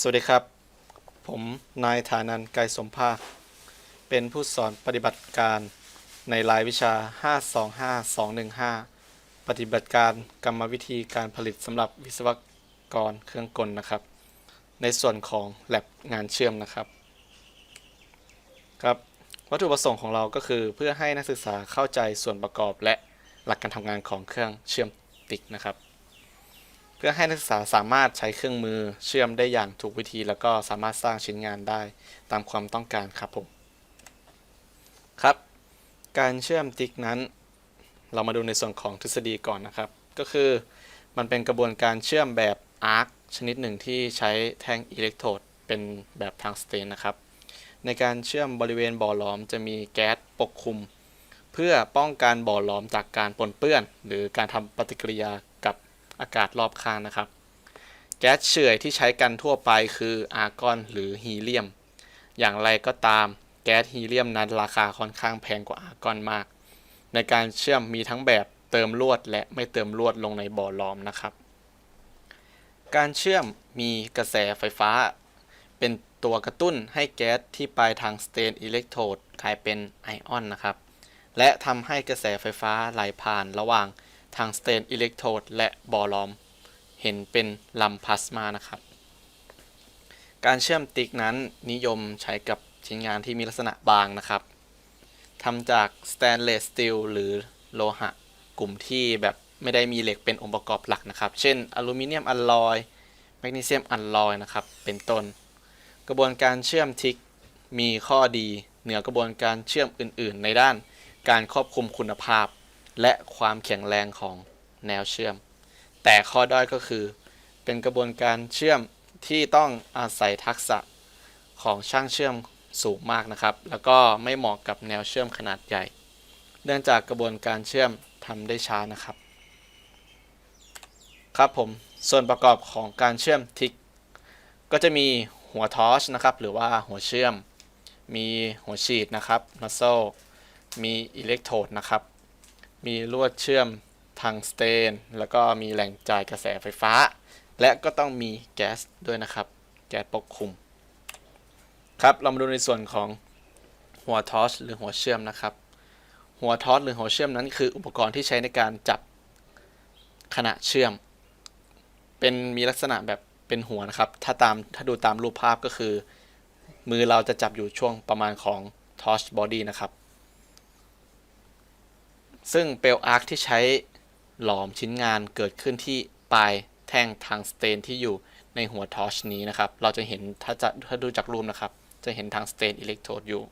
สวัสดีครับ ผมนายฐานันท์ไกสมภาค เป็นผู้สอนปฏิบัติการในรายวิชา 525215 ปฏิบัติการกรรมวิธีการผลิตสำหรับวิศวกรเครื่องกลนะครับ ในส่วนของ lab งานเชื่อมนะครับครับ วัตถุประสงค์ของเราก็คือเพื่อให้นักศึกษาเข้าใจส่วนประกอบและหลักการทำงานของเครื่องเชื่อมติกนะครับ พื่อให้นักศึกษาสามารถใช้เครื่องมือเชื่อมได้อย่างถูกวิธี แล้วก็สามารถสร้างชิ้นงานได้ตามความต้องการครับผม ครับ การเชื่อมติ๊กนั้น เรามาดูในส่วนของทฤษฎีก่อนนะครับ ก็คือมันเป็นกระบวนการเชื่อมแบบอาร์คชนิดหนึ่งที่ใช้แท่งอิเล็กโทรดเป็นแบบทางสเตนนะครับ ในการเชื่อมบริเวณบ่อหลอมจะมีแก๊สปกคลุม เพื่อป้องกันบ่อหลอมจากการปนเปื้อน หรือการทำปฏิกิริยา อากาศรอบข้างนะครับ แก๊สเฉื่อยที่ใช้กันทั่วไปคืออาร์กอนหรือฮีเลียม อย่างไรก็ตามแก๊สฮีเลียมนั้นราคาค่อนข้างแพงกว่าอาร์กอนมาก ในการเชื่อมมีทั้งแบบเติมลวดและไม่เติมลวดลงในบ่อหลอมนะครับ การเชื่อมมีกระแสไฟฟ้า เป็นตัวกระตุ้นให้แก๊สที่ปลายทางสเตนอิเล็กโทรดกลายเป็นไอออนนะครับ และทำให้กระแสไฟฟ้าไหลผ่านระหว่าง ทางสเตนอิเล็กโทรดและบ่อลอม เห็นเป็นลำพลาสมานะครับ การเชื่อมติ๊กนั้นนิยมใช้กับชิ้นงานที่มีลักษณะบางนะครับทำจากสแตนเลสสตีลหรือโลหะ กลุ่มที่แบบไม่ได้มีเหล็กเป็นองค์ประกอบหลักนะครับ เช่น อลูมิเนียมอัลลอยแมกนีเซียมอัลลอยนะครับ เป็นต้น กระบวนการเชื่อมทิกมีข้อดี เหนือกระบวนการเชื่อมอื่น ๆ ในด้านการควบคุมคุณภาพ และความแข็งแรงของแนวเชื่อม แต่ข้อด้อยก็คือเป็นกระบวนการเชื่อมที่ต้องอาศัยทักษะของช่างเชื่อมสูงมากนะครับ แล้วก็ไม่เหมาะกับแนวเชื่อมขนาดใหญ่ เนื่องจากกระบวนการเชื่อมทำได้ช้านะครับ ครับผม ส่วนประกอบของการเชื่อมทิก ก็จะมีหัวทอชนะครับ หรือว่าหัวเชื่อม มีหัวฉีดนะครับนัสโซมีอิเล็กโทรดนะครับ มีลวดเชื่อมทางสเตน แล้วก็มีแหล่งจ่ายกระแสไฟฟ้า และก็ต้องมีแก๊สด้วยนะครับ แก๊สปกคลุม ครับเรามาดูในส่วนของหัวทอชหรือหัวเชื่อมนะครับ หัวทอชหรือหัวเชื่อมนั้นคืออุปกรณ์ที่ใช้ในการจับขณะเชื่อม เป็นมีลักษณะแบบเป็นหัวนะครับ ถ้าตามถ้าดูตามรูปภาพก็คือ มือเราจะจับอยู่ช่วงประมาณของทอชบอดี้นะครับ ซึ่งเปลวอาร์คที่ใช้หลอมชิ้นงานเกิดขึ้นที่ปลายแท่งทางสเตนที่อยู่ในหัวทอชนี้นะครับ เราจะเห็นถ้าจะถ้าดูจากรูปนะครับ จะเห็นทางสเตนอิเล็กโทรดอยู่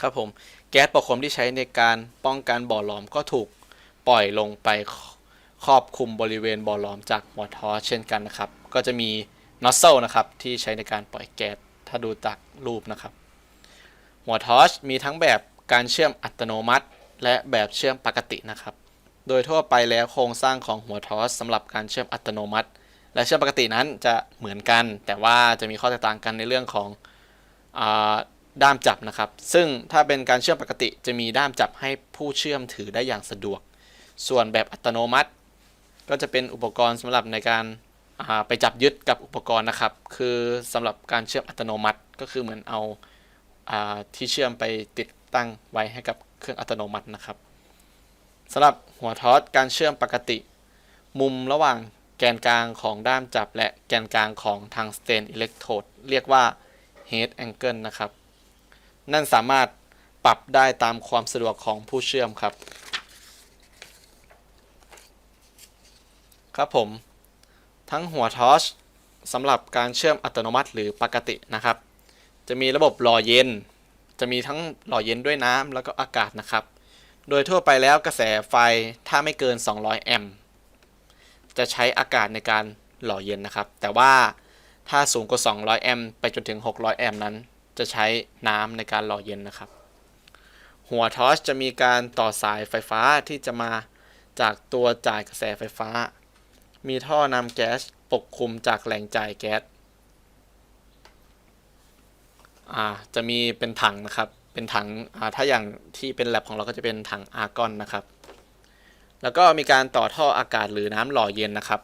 ครับผม แก๊สปกคมที่ใช้ในการป้องกันบ่อหลอมก็ถูกปล่อยลงไปครอบคลุมบริเวณบ่อหลอมจากหัวทอชเช่นกันนะครับ ก็จะมีนอสเซลนะครับที่ใช้ในการปล่อยแก๊ส ถ้าดูจากรูปนะครับ หัวทอชมีทั้งแบบ การเชื่อมอัตโนมัติ และแบบเชื่อมปกตินะครับ โดยทั่วไปแล้วโครงสร้างของหัวทอชสำหรับการเชื่อมอัตโนมัติ และเชื่อมปกตินั้นจะเหมือนกัน แต่ว่าจะมีข้อแตกต่างกันในเรื่องของอด้ามจับนะครับ ซึ่งถ้าเป็นการเชื่อมปกติจะมีด้ามจับให้ผู้เชื่อมถือได้อย่างสะดวก ส่วนแบบอัตโนมัติ ก็จะเป็นอุปกรณ์สำหรับในการาไปจับยึดกับอุปกรณ์นะครับ คือสำหรับการเชื่อมอัตโนมัติก็คือเหมือนเอาอาที่เชื่อมไปติด ตั้งไว้ให้กับเครื่องอัตโนมัตินะครับสำหรับหัวทอสการเชื่อมปกติ มุมระหว่างแกนกลางของด้ามจับ และแกนกลางของทางสเตนอิเล็กโทรดเรียกว่า head angle นะครับ นั่นสามารถปรับได้ตามความสะดวกของผู้เชื่อมครับ ครับผม ทั้งหัวทอชสำหรับการเชื่อมอัตโนมัติหรือปกตินะครับ จะมีระบบหล่อเย็น จะมีทั้งหล่อเย็นด้วยน้ำแล้วก็อากาศนะครับ โดยทั่วไปแล้วกระแสไฟถ้าไม่เกิน 200 แอมป์จะใช้อากาศในการหล่อเย็นนะครับ แต่ว่าถ้าสูงกว่า 200 แอมป์ไปจนถึง 600 แอมป์นั้น จะใช้น้ำในการหล่อเย็นนะครับ หัวทอชจะมีการต่อสายไฟฟ้าที่จะมาจากตัวจ่ายกระแสไฟฟ้า มีท่อนำแก๊สปกคลุมจากแหล่งจ่ายแก๊ส อ่าจะมีเป็นถังนะครับ เป็นถังอ่าถ้าอย่างที่เป็นแลบของเราก็จะเป็นถังอาร์กอนนะครับ แล้วก็มีการต่อท่ออากาศหรือน้ำหล่อเย็นนะครับ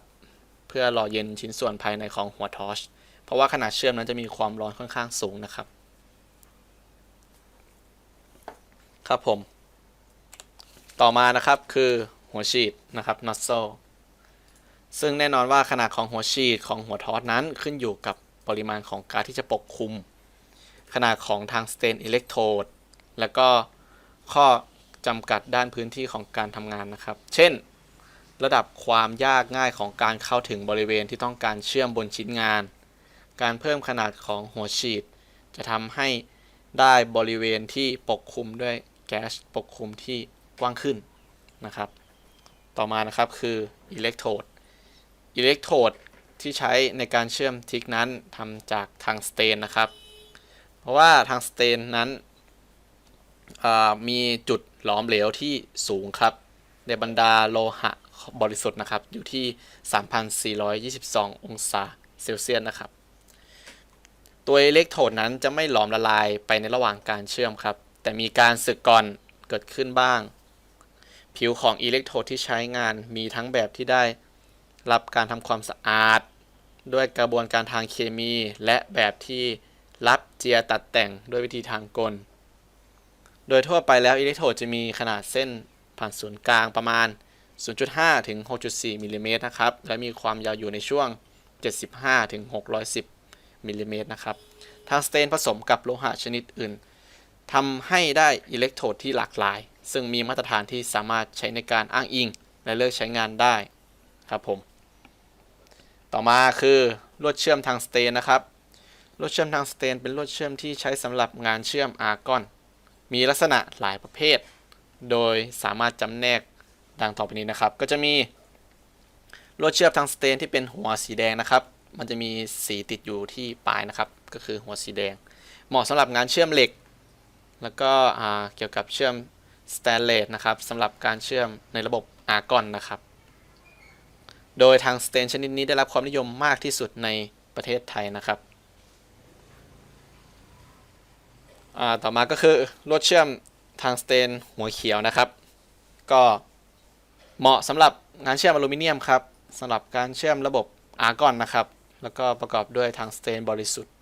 เพื่อหล่อเย็นชิ้นส่วนภายในของหัวทอชเพราะว่าขนาดเชื่อมนั้นจะมีความร้อนค่อนข้างสูงนะครับ ครับผม ต่อมานะครับคือหัวฉีดนะครับ nozzle ซึ่งแน่นอนว่าขนาดของหัวฉีดของหัวทอร์ชนั้นขึ้นอยู่กับปริมาณของก๊าซที่จะปกคลุม ขนาดของทางสเตนอิเล็กโทรดแล้วก็ข้อจำกัดด้านพื้นที่ของการทำงานนะครับ เช่น ระดับความยากง่ายของการเข้าถึงบริเวณที่ต้องการเชื่อมบนชิ้นงาน การเพิ่มขนาดของหัวฉีด จะทำให้ได้บริเวณที่ปกคลุมด้วยแก๊สปกคลุมที่กว้างขึ้นนะครับ ต่อมานะครับคืออิเล็กโทรดอิเล็กโทรดที่ใช้ในการเชื่อมทิกนั้นทำจากทางสเตนนะครับ เพราะว่าทางสเตนนั้นมีจุดหลอมเหลวที่สูงครับ ในบรรดาโลหะบริสุทธิ์นะครับ อยู่ที่ 3,422 องศาเซลเซียสนะครับ ตัวอิเล็กโทรดนั้นจะไม่หลอมละลายไปในระหว่างการเชื่อมครับ แต่มีการสึกก่อนเกิดขึ้นบ้าง ผิวของอิเล็กโทรดที่ใช้งานมีทั้งแบบที่ได้รับการทำความสะอาด ด้วยกระบวนการทางเคมีและแบบที่ รับเจียตัดแต่งด้วยวิธีทางกล โดยทั่วไปแล้วอิเล็กโทรดจะมีขนาดเส้นผ่านศูนย์กลางประมาณ 0.5 ถึง 6.4 มิลลิเมตรนะครับ และมีความยาวอยู่ในช่วง 75 ถึง 610 มิลลิเมตรนะครับ ทางสเตนผสมกับโลหะชนิดอื่น ทำให้ได้อิเล็กโทรดที่หลากหลาย ซึ่งมีมาตรฐานที่สามารถใช้ในการอ้างอิง และเลิกใช้งานได้ครับผม ต่อมาคือลวดเชื่อมทางสเตนนะครับ ลวดเชื่อมทางสเตน เป็นลวดเชื่อมที่ใช้สำหรับงานเชื่อมอาร์กอน มีลักษณะหลายประเภท โดยสามารถจำแนกดังต่อไปนี้นะครับ ก็จะมีลวดเชื่อมทางสเตนที่เป็นหัวสีแดงนะครับ มันจะมีสีติดอยู่ที่ปลายนะครับ ก็คือหัวสีแดง เหมาะสำหรับงานเชื่อมเหล็ก แล้วก็เกี่ยวกับเชื่อมสแตนเลสนะครับสำหรับการเชื่อมในระบบอาร์กอนนะครับ โดยทางสเตนชนิดนี้ได้รับความนิยมมากที่สุดในประเทศไทยนะครับอ่า ต่อมาก็คือลวดเชื่อมทางสเตนหัวเขียวนะครับ ก็เหมาะสำหรับงานเชื่อมอลูมิเนียมครับสำหรับการเชื่อมระบบอาร์กอนนะครับ แล้วก็ประกอบด้วยทางสเตนบริสุทธิ์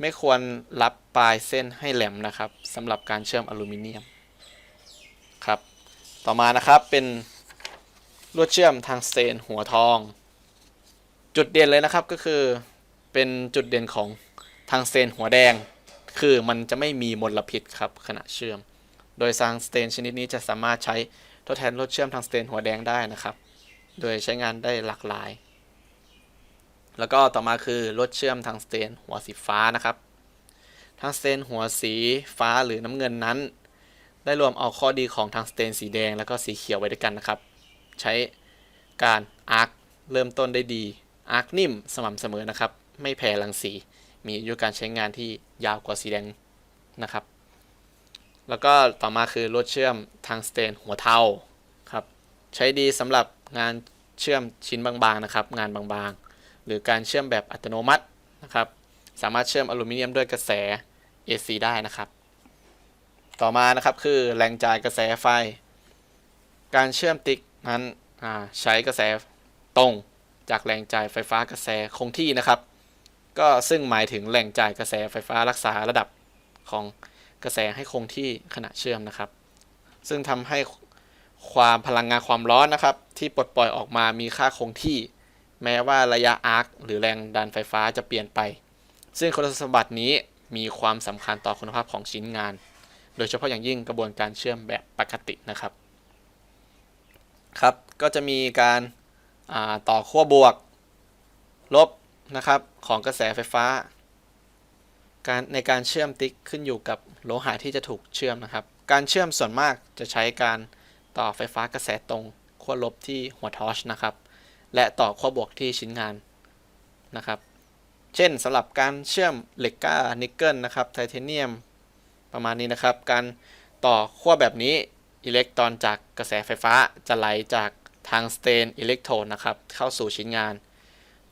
ไม่ควรรับปลายเส้นให้แหลมนะครับสำหรับการเชื่อมอลูมิเนียมครับ ต่อมานะครับเป็นลวดเชื่อมทางสเตนหัวทอง จุดเด่นเลยนะครับก็คือเป็นจุดเด่นของทางสเตนหัวแดง คือมันจะไม่มีมลพิษครับขณะเชื่อม โดยทางสเตนชนิดนี้จะสามารถใช้ทดแทนลวดเชื่อมทางสเตนหัวแดงได้นะครับ โดยใช้งานได้หลากหลาย แล้วก็ต่อมาคือลวดเชื่อมทางสเตนหัวสีฟ้านะครับ ทางสเตนหัวสีฟ้าหรือน้ำเงินนั้น ได้รวมเอาข้อดีของทางสเตนสีแดงแล้วก็สีเขียวไว้ด้วยกันนะครับ ใช้การอาร์คเริ่มต้นได้ดีอาร์คนิ่มสม่ำเสมอนะครับ ไม่แผ่รังสี มีอายุการใช้งานที่ยาวกว่าสีแดงนะครับ แล้วก็ต่อมาคือลวดเชื่อมทางสเตนหัวเทาครับใช้ดีสำหรับงานเชื่อมชิ้นบางๆนะครับงานบางๆ หรือการเชื่อมแบบอัตโนมัตินะครับ สามารถเชื่อมอลูมิเนียมด้วยกระแส AC ได้นะครับ ต่อมานะครับคือแรงจ่ายกระแสไฟ การเชื่อมติ๊กนั้นใช้กระแสตรงจากแรงจ่ายไฟฟ้ากระแสคงที่นะครับ ก็ซึ่งหมายถึงแหล่งจ่ายกระแสไฟฟ้ารักษาระดับของกระแสให้คงที่ขณะเชื่อมนะครับ ซึ่งทำให้ความพลังงานความร้อนนะครับ ที่ปลดปล่อยออกมามีค่าคงที่ แม้ว่าระยะอาร์คหรือแรงดันไฟฟ้าจะเปลี่ยนไป ซึ่งคุณสมบัตินี้มีความสำคัญต่อคุณภาพของชิ้นงาน โดยเฉพาะอย่างยิ่งกระบวนการเชื่อมแบบปกตินะครับ ครับก็จะมีการาต่อขั้วบวก ลบ นะครับของกระแสไฟฟ้า การในการเชื่อมติ๊กขึ้นอยู่กับโลหะที่จะถูกเชื่อมนะครับ การเชื่อมส่วนมากจะใช้การต่อไฟฟ้ากระแสตรงขั้วลบที่หัวทอชนะครับ และต่อขั้วบวกที่ชิ้นงานนะครับ เช่นสำหรับการเชื่อมเหล็กก้านิกเกิลนะครับไทเทเนียมประมาณนี้นะครับ การต่อขั้วแบบนี้อิเล็กตรอนจากกระแสไฟฟ้าจะไหลจากทางสเตนอิเล็กโทรดนะครับ เข้าสู่ชิ้นงาน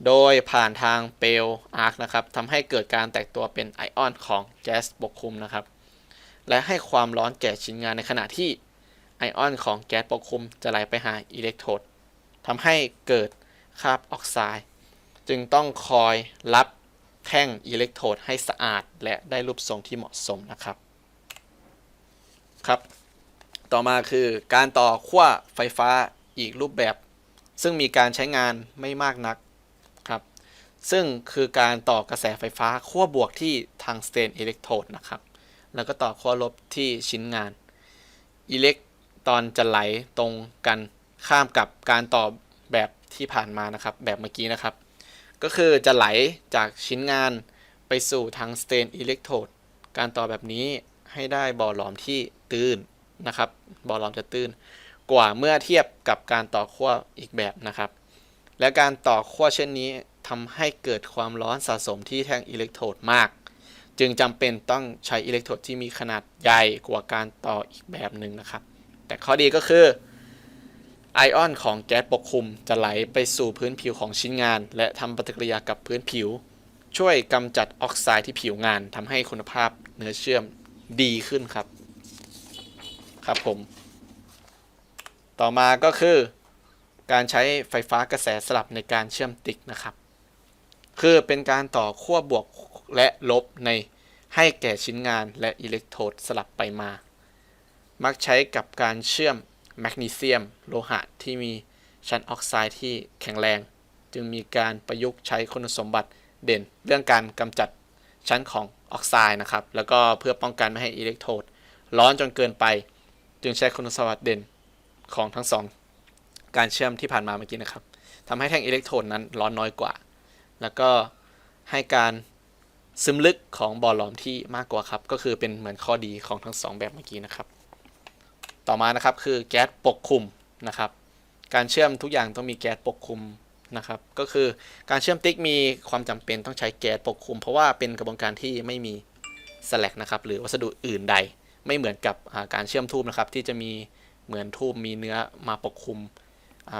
โดยผ่านทางเปลวอาร์คนะครับทำให้เกิดการแตกตัวเป็นไอออนของแก๊สปกคลุมนะครับ และให้ความร้อนแก่ชิ้นงานในขณะที่ไอออนของแก๊สปกคลุมจะไหลไปหาอิเล็กโทรดทำให้เกิดคาราบออกไซด์จึงต้องคอยรับแท่งอิเล็กโทรดให้สะอาด และได้รูปทรงที่เหมาะสมนะครับครับ ต่อมาคือการต่อขั้วไฟฟ้าอีกรูปแบบ ซึ่งมีการใช้งานไม่มากนัก ซึ่งคือการต่อกระแสไฟฟ้าขั้วบวกที่ทางสเตนอิเล็กโทรดนะครับ แล้วก็ต่อขั้วลบที่ชิ้นงานอิเล็กตรอนจะไหลตรงกันข้ามกับการต่อแบบที่ผ่านมานะครับ แบบเมื่อกี้นะครับ ก็คือจะไหลจากชิ้นงานไปสู่ทางสเตนอิเล็กโทรดการต่อแบบนี้ให้ได้บ่อหลอมที่ตื้นนะครับบ่อหลอมจะตื้น กว่าเมื่อเทียบกับการต่อขั้วอีกแบบนะครับ และการต่อขั้วเช่นนี้ทำให้เกิดความร้อนสะสมที่แท่งอิเล็กโทรดมาก จึงจำเป็นต้องใช้อิเล็กโทรดที่มีขนาดใหญ่กว่าการต่ออีกแบบหนึ่งนะครับ แต่ข้อดีก็คือไอออนของแก๊สปกคลุมจะไหลไปสู่พื้นผิวของชิ้นงาน และทำปฏิกิริยากับพื้นผิว ช่วยกำจัดออกไซด์ที่ผิวงานทำให้คุณภาพเนื้อเชื่อมดีขึ้นครับ ครับผม ต่อมาก็คือ การใช้ไฟฟ้ากระแสสลับในการเชื่อมติ๊กนะครับ คือเป็นการต่อขั้วบวกและลบในให้แก่ชิ้นงานและอิเล็กโทรดสลับไปมา มักใช้กับการเชื่อมแมกนีเซียม โลหะที่มีชั้นออกไซด์ที่แข็งแรง จึงมีการประยุกต์ใช้คุณสมบัติเด่น เรื่องการกำจัดชั้นของออกไซด์นะครับ แล้วก็เพื่อป้องกันไม่ให้อิเล็กโทรดร้อนจนเกินไป จึงใช้คุณสมบัติเด่นของทั้งสอง การเชื่อมที่ผ่านมาเมื่อกี้นะครับทำให้แท่งอิเล็กโทรดนั้นร้อนน้อยกว่า แล้วก็ให้การซึมลึกของบอหลอมที่มากกว่าครับ ก็คือเป็นเหมือนข้อดีของทั้งสองแบบเมื่อกี้นะครับ ต่อมานะครับคือแก๊สปกคลุมนะครับ การเชื่อมทุกอย่างต้องมีแก๊สปกคลุมนะครับ ก็คือการเชื่อมติ๊กมีความจำเป็นต้องใช้แก๊สปกคลุม เพราะว่าเป็นกระบวนการที่ไม่มีสแลกนะครับ หรือวัสดุอื่นใด ไม่เหมือนกับการเชื่อมทูบนะครับ ที่จะมีเหมือนทูบมีเนื้อมาปกคลุม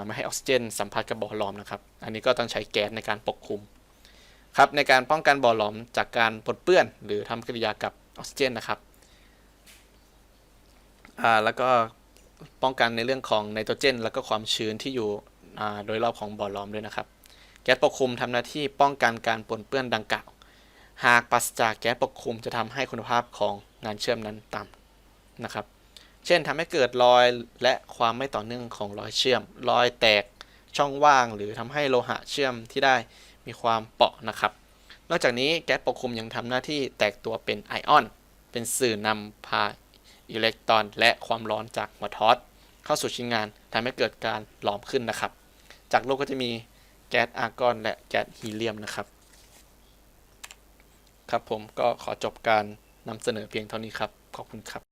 ไม่ให้ออกซิเจนสัมผัสกับบ่อหลอมนะครับ อันนี้ก็ต้องใช้แก๊สในการปกคลุมครับในการป้องกันบ่อหลอมจากการปนเปื้อน หรือทำกิริยากับออกซิเจนนะครับแล้วก็ป้องกันในเรื่องของไนโตรเจน แล้วก็ความชื้นที่อยู่โดยรอบของบ่อหลอมด้วยนะครับ แก๊สปกคลุมทำหน้าที่ป้องกันการปนเปื้อนดังกล่าว หากปราศจากแก๊สปกคลุมจะทำให้คุณภาพของงานเชื่อมนั้นต่ำนะครับ เช่นทำให้เกิดรอยและความไม่ต่อเนื่องของรอยเชื่อม รอยแตกช่องว่าง หรือทำให้โลหะเชื่อมที่ได้มีความเปราะนะครับ นอกจากนี้แก๊สปกคลุมยังทำหน้าที่แตกตัวเป็นไอออน เป็นสื่อนำพาอิเล็กตรอน และความร้อนจากหัวทอสเข้าสู่ชิ้นงานทำให้เกิดการหลอมขึ้นนะครับ จากโลกก็จะมีแก๊สอาร์กอน และแก๊สฮีเลียมนะครับ ครับผมก็ขอจบการนำเสนอเพียงเท่านี้ครับ ขอบคุณครับ